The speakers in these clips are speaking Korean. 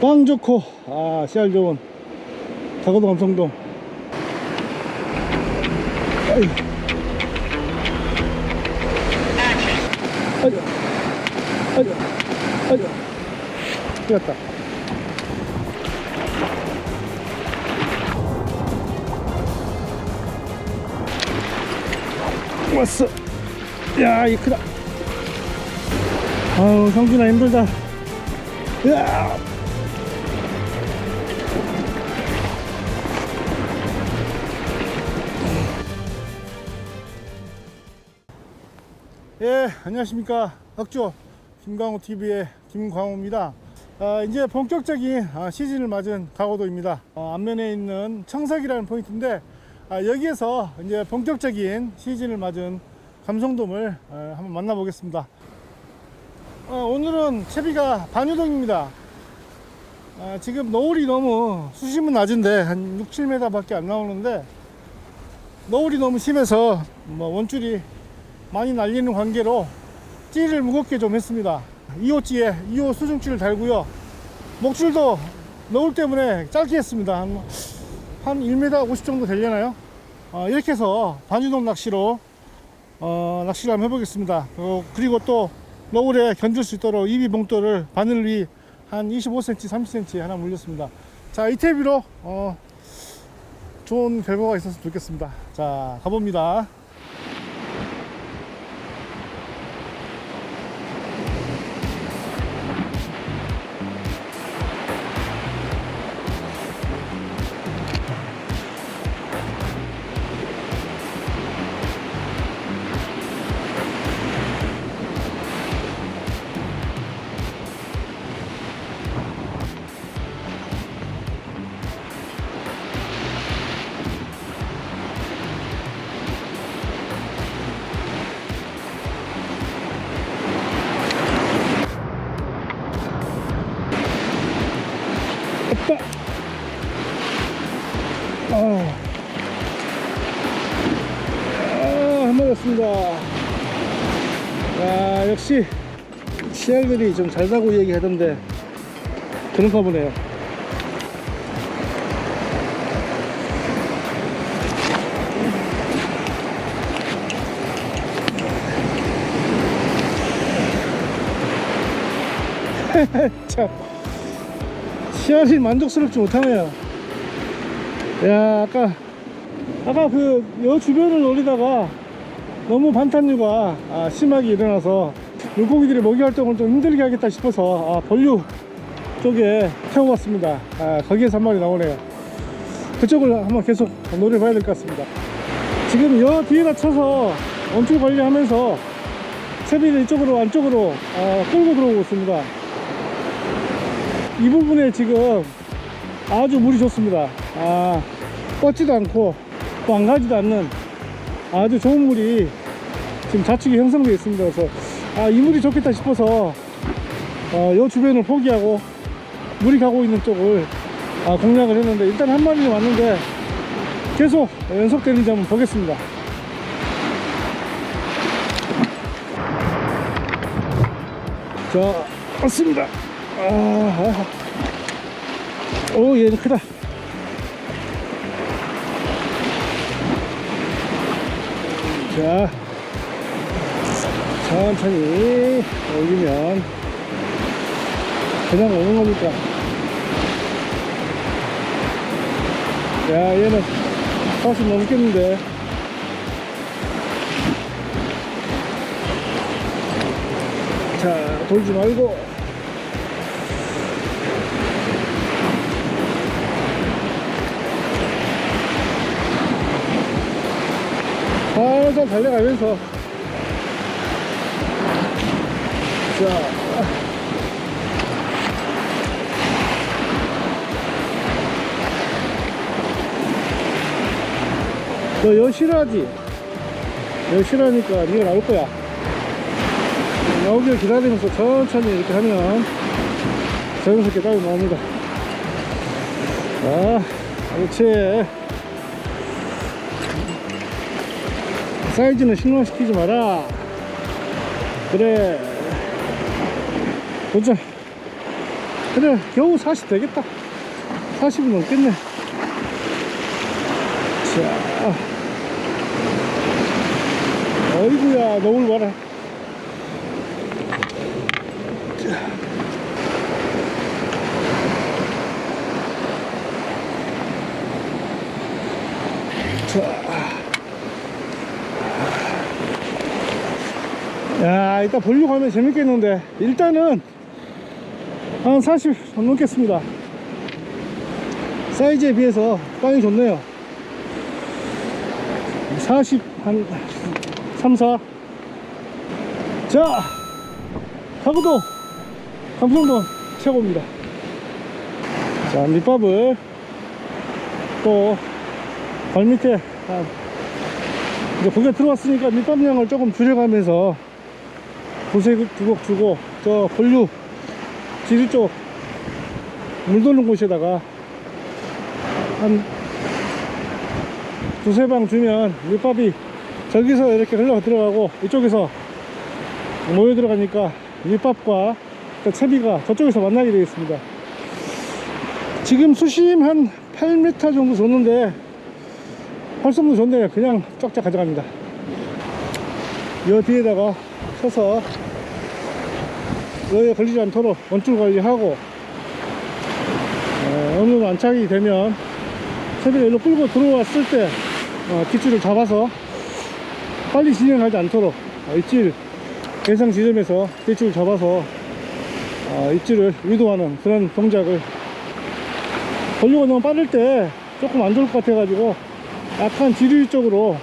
빵 좋고 아 씨알 좋은 다거도 감성돔. 아이. 아이고. 아이고. 아이고. 끝났다. 왔어. 야이 크다. 아우 성준아 힘들다. 으아. 예, 안녕하십니까. 학교 김광호 TV의 김광호입니다. 아, 이제 본격적인 아, 시즌을 맞은 강호도입니다. 어, 앞면에 있는 청사기라는 포인트인데 아, 여기에서 이제 본격적인 시즌을 맞은 감성돔을 아, 한번 만나보겠습니다. 어, 오늘은 채비가 반유동입니다. 아, 지금 노을이 너무 수심은 낮은데 한 6, 7m 밖에 안 나오는데 노을이 너무 심해서 뭐 원줄이 많이 날리는 관계로 찌를 무겁게 좀 했습니다. 2호 찌에 2호 수중줄을 달고요. 목줄도 노을 때문에 짧게 했습니다. 한, 한 1m 50 정도 되려나요? 어, 이렇게 해서 반유동 낚시로 어, 낚시를 한번 해보겠습니다. 어, 그리고 또 노을에 견딜 수 있도록 입이 봉돌을 바늘 위 한 25cm, 30cm 하나 물렸습니다. 자, 이태비로 어, 좋은 결과가 있었으면 좋겠습니다. 자, 가봅니다. 오빠. 아. 아, 한 마리였습니다. 야, 역시 시알들이 좀 잘 사고 얘기하던데 그런가 보네요. 참. 시야이 만족스럽지 못하네요. 야, 아까, 아까 그, 여 주변을 노리다가 너무 반탄류가 아, 심하게 일어나서 물고기들이 먹이 활동을 좀 힘들게 하겠다 싶어서 아, 본류 쪽에 태워봤습니다. 아, 거기에서 한 마리 나오네요. 그쪽을 한번 계속 노려봐야 될 것 같습니다. 지금 여 뒤에다 쳐서 원줄 관리하면서 채비를 이쪽으로 안쪽으로 어, 끌고 들어오고 있습니다. 이 부분에 지금 아주 물이 좋습니다. 아, 뻗지도 않고 또안 가지도 않는 아주 좋은 물이 지금 좌측에 형성되어 있습니다. 그래서 아, 이 물이 좋겠다 싶어서 어, 이 주변을 포기하고 물이 가고 있는 쪽을 아, 공략을 했는데 일단 한 마리는 왔는데 계속 연속되는지 한번 보겠습니다. 자, 왔습니다. 아, 아. 오, 얘는 크다. 자, 천천히 올리면 그냥 오는 거니까. 야, 얘는 40 넘겠는데. 자, 돌지 말고. 살살 달려가면서. 자. 너 여실하지? 여실하니까 네가 나올 거야. 나오길 기다리면서 천천히 이렇게 하면 자연스럽게 따로 나옵니다. 자 그렇지 사이즈는 실망시키지 마라. 그래. 보자. 그래 겨우 40 되겠다. 40은 넘겠네. 자. 어이구야 노을 봐라 야 이따 볼륨 가면 재밌겠는데 일단은 한 40 넘겠습니다. 사이즈에 비해서 빵이 좋네요. 40 한 3, 4 자, 가구도 감성도 최고입니다. 자, 밑밥을 또 발밑에 아, 이제 고개 들어왔으니까 밑밥량을 조금 줄여가면서 도세 두곡 주고 저 본류 지리 쪽 물 도는 곳에다가 한 두세 방 주면 밑밥이 저기서 이렇게 흘러 들어가고 이쪽에서 모여 들어가니까 밑밥과 그 채비가 저쪽에서 만나게 되겠습니다. 지금 수심 한 8m 정도 줬는데 활성도 좋네요. 그냥 쫙쫙 가져갑니다. 이 뒤에다가 서서 여기에 걸리지 않도록 원줄 관리하고 어, 어느 안착이 되면 채비가 일로 끌고 들어왔을 때 어, 뒷줄을 잡아서 빨리 진행하지 않도록 어, 입질 예상 지점에서 뒷줄을 잡아서 어, 입질을 유도하는 그런 동작을 걸리고 너무 빠를 때 조금 안 좋을 것 같아 가지고 약간 지류 쪽으로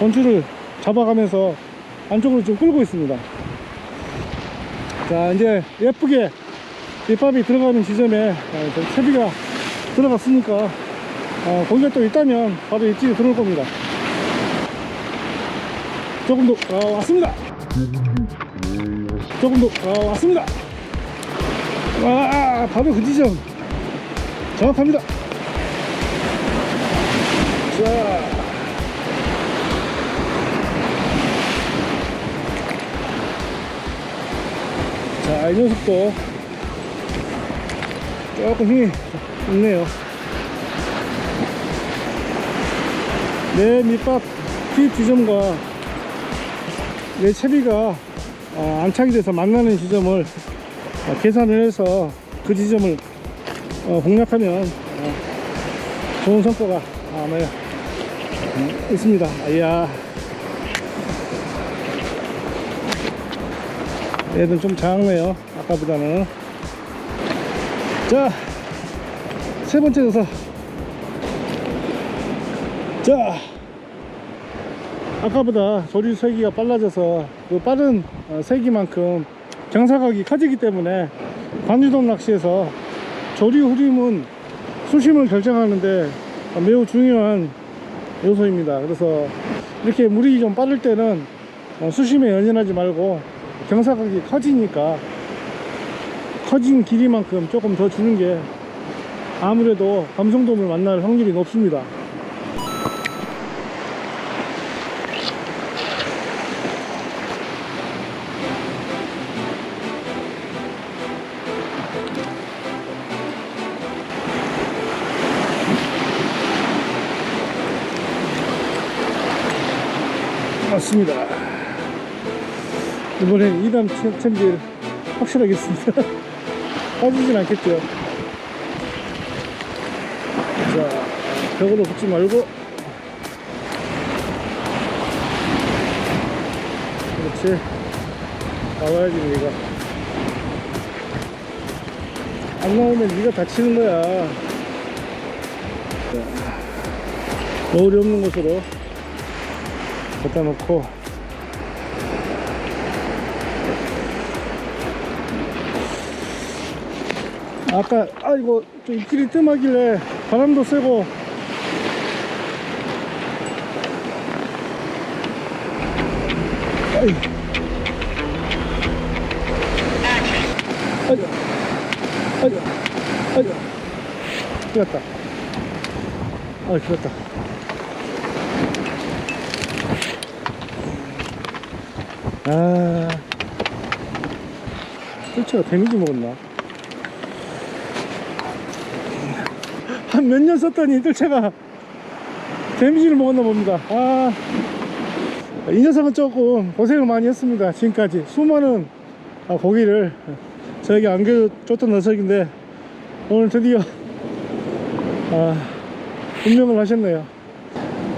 원줄을 잡아가면서 안쪽으로 좀 끌고 있습니다. 자 이제 예쁘게 밑밥이 들어가는 지점에 어, 저 채비가 들어갔으니까 어, 거기가 또 있다면 바로 입질이 들어올 겁니다. 조금 더 어, 왔습니다. 조금 더 어, 왔습니다. 아 바로 그 지점 정확합니다. 자 자, 이 녀석도 조금 힘이 있네요. 내 밑밥 투입 지점과 내 채비가 어, 안착이 돼서 만나는 지점을 어, 계산을 해서 그 지점을 어, 공략하면 어, 좋은 성과가 아마 음, 있습니다. 이야. 얘는 좀 작네요. 아까보다는. 자, 세 번째 조사. 자, 아까보다 조류 세기가 빨라져서 그 빠른 어, 세기만큼 경사각이 커지기 때문에 관유동 낚시에서 조류 흐림은 수심을 결정하는데 매우 중요한 요소입니다. 그래서 이렇게 물이 좀 빠를 때는 어, 수심에 연연하지 말고 경사각이 커지니까 커진 길이만큼 조금 더 주는 게 아무래도 감성돔을 만날 확률이 높습니다. 맞습니다. 이번엔 2단 챔- 챔질 확실하겠습니다. 빠지진 않겠죠. 자, 벽으로 붙지 말고. 그렇지. 나와야지, 네가. 안 나오면 네가 다치는 거야. 자, 노을이 없는 곳으로 갖다 놓고 아까 아이고 좀 입질이 뜸하길래 바람도 세고. 아이 아이고 아이고 아이고 큰일났다. 아 큰일났다. 아. 뜰채가 데미지 먹었나 한 몇 년 썼더니 뜰채가 데미지를 먹었나 봅니다. 아, 이 녀석은 조금 고생을 많이 했습니다. 지금까지 수많은 아, 고기를 저에게 안겨줬던 녀석인데 오늘 드디어 아, 운명을 하셨네요.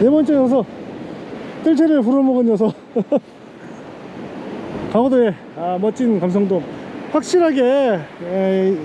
네 번째 녀석 뜰채를 불어먹은 녀석 강호도의 아, 멋진 감성돔 확실하게 에,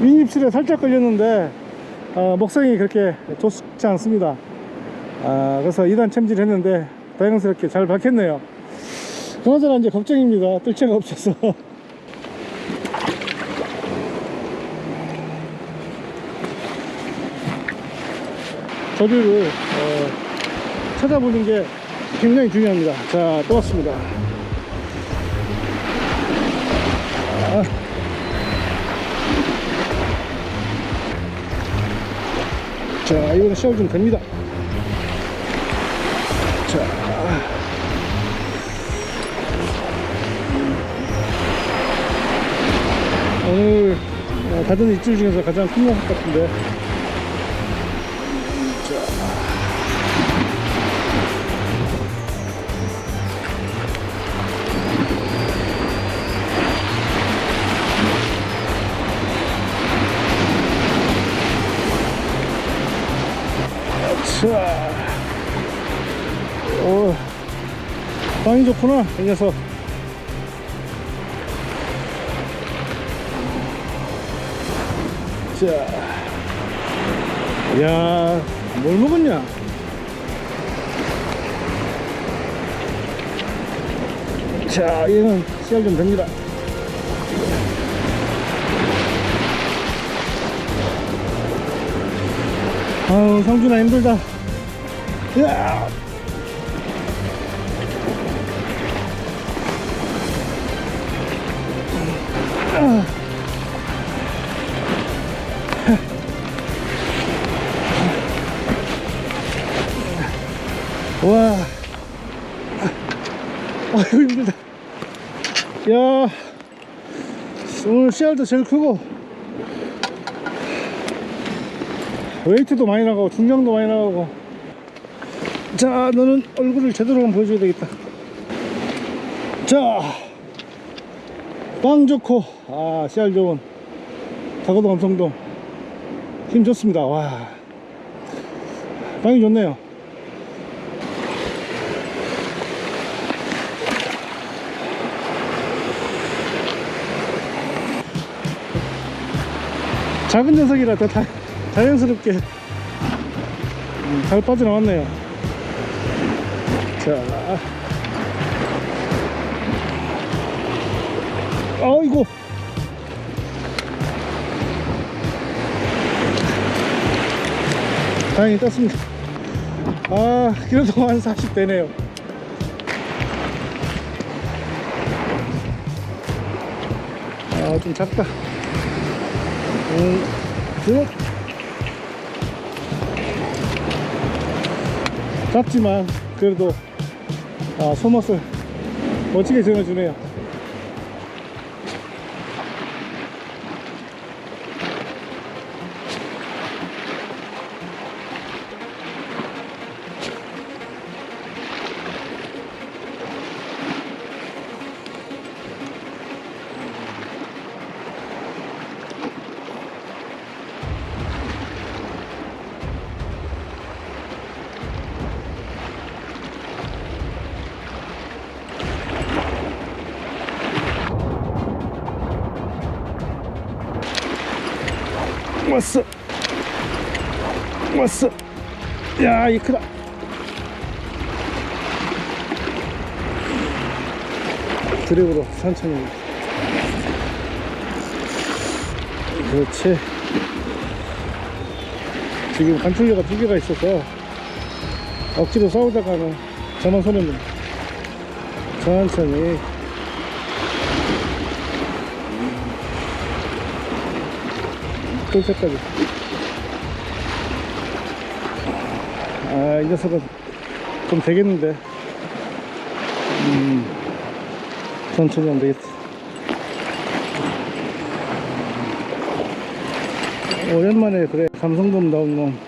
윗입술에 살짝 걸렸는데 아, 먹성이 그렇게 좋지 않습니다. 아, 그래서 2단 챔질 했는데 다행스럽게 잘 박혔네요. 그나저나 이제 걱정입니다. 뜰채가 없어서. 저류를 어, 찾아보는 게 굉장히 중요합니다. 자 또 왔습니다 자 이번에 시작 좀 됩니다. 자. 오늘 어, 받은 입질 중에서 가장 큰 것 같은데 자, 어, 빵이 좋구나, 이 녀석. 자, 야, 뭘 먹었냐? 자, 얘는 씨알 좀 됩니다. 아우, 상준아 힘들다. 야! 와. 아이고 힘들다. 야. 오늘 씨알도 제일 크고 웨이트도 많이 나가고 중량도 많이 나가고. 자 너는 얼굴을 제대로 한번 보여줘야 되겠다. 자빵 좋고 아 씨알 좋은 다거도 감성도 힘 좋습니다. 와 빵이 좋네요. 작은 녀석이라 더 다, 자연스럽게 음, 잘 빠져나왔네요. 자. 아이고. 다행히 떴습니다. 아 그래도 한 40 되네요. 아 좀 작다. 음, 그 작지만 그래도 아, 소맛을 멋지게 전해주네요. 왔어. 왔어. 야, 이 크다. 드립으로 천천히. 그렇지. 지금 간출료가 두 개가 있어서 억지로 싸우다가는 저만 손해입니다. 천천히. 뜰 때까지. 아, 이 녀석은 좀 되겠는데. 음, 천천히 하면 되겠지. 오랜만에 그래 감성돔 나온 놈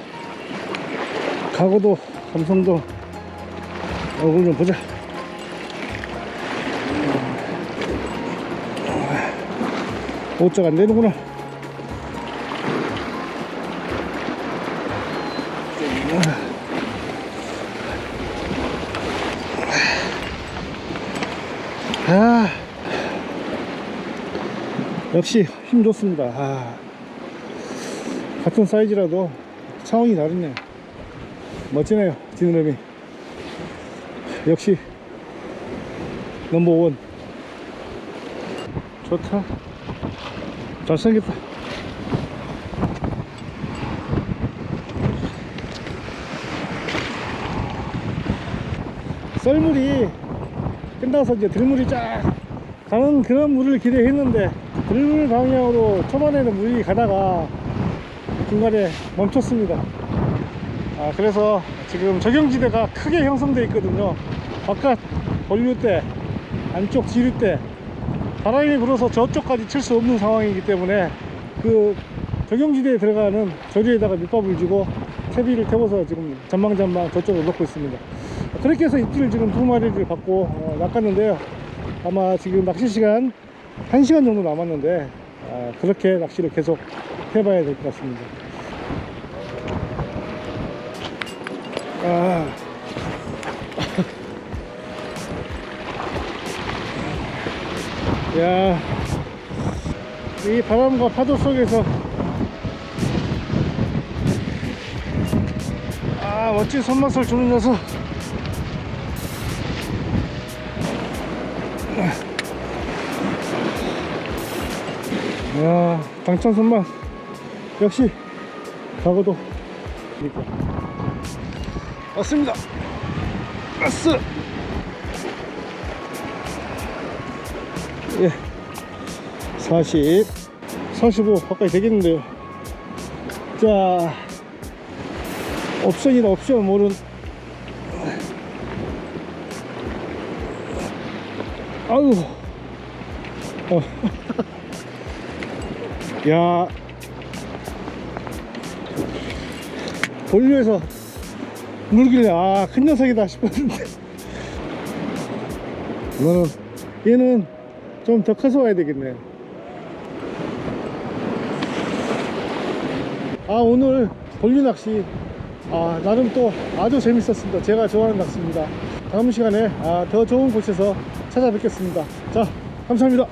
가고도 감성돔 얼굴 좀 보자 오자가 안 되는구나 역시 힘 좋습니다. 아. 같은 사이즈라도 차원이 다르네. 멋지네요 지느러미. 역시 넘버원. 좋다. 잘생겼다. 썰물이 끝나서 이제 들물이 쫙 가는 그런 물을 기대했는데 들물 방향으로 초반에는 물이 가다가 중간에 멈췄습니다. 아, 그래서 지금 적용지대가 크게 형성되어 있거든요. 바깥 때, 안쪽 지류 때, 바람이 불어서 저쪽까지 칠 수 없는 상황이기 때문에 그 적용지대에 들어가는 조류에다가 밑밥을 주고 채비를 태워서 지금 전망전망 저쪽으로 놓고 있습니다. 그렇게 해서 입질을 지금 두 마리를 받고 어, 낚았는데요. 아마 지금 낚시 시간 1시간 정도 남았는데 아, 그렇게 낚시를 계속 해봐야 될 것 같습니다. 아. 야, 이 바람과 파도 속에서 아 멋진 손맛을 주는 녀석. 야, 당찬 손맛 역시 가고도 그러니까. 왔습니다. 왔어. 예. 40, 45 가까이 되겠는데요. 자, 옵션이다, 옵션. 모른. 아유. 어. 야. 본류에서 물길래 아 큰 녀석이다 싶었는데 이거는 얘는 좀 더 커서 와야 되겠네 아 오늘 본류 낚시 아 나름 또 아주 재밌었습니다 제가 좋아하는 낚시입니다 다음 시간에 아, 더 좋은 곳에서 찾아뵙겠습니다. 자 감사합니다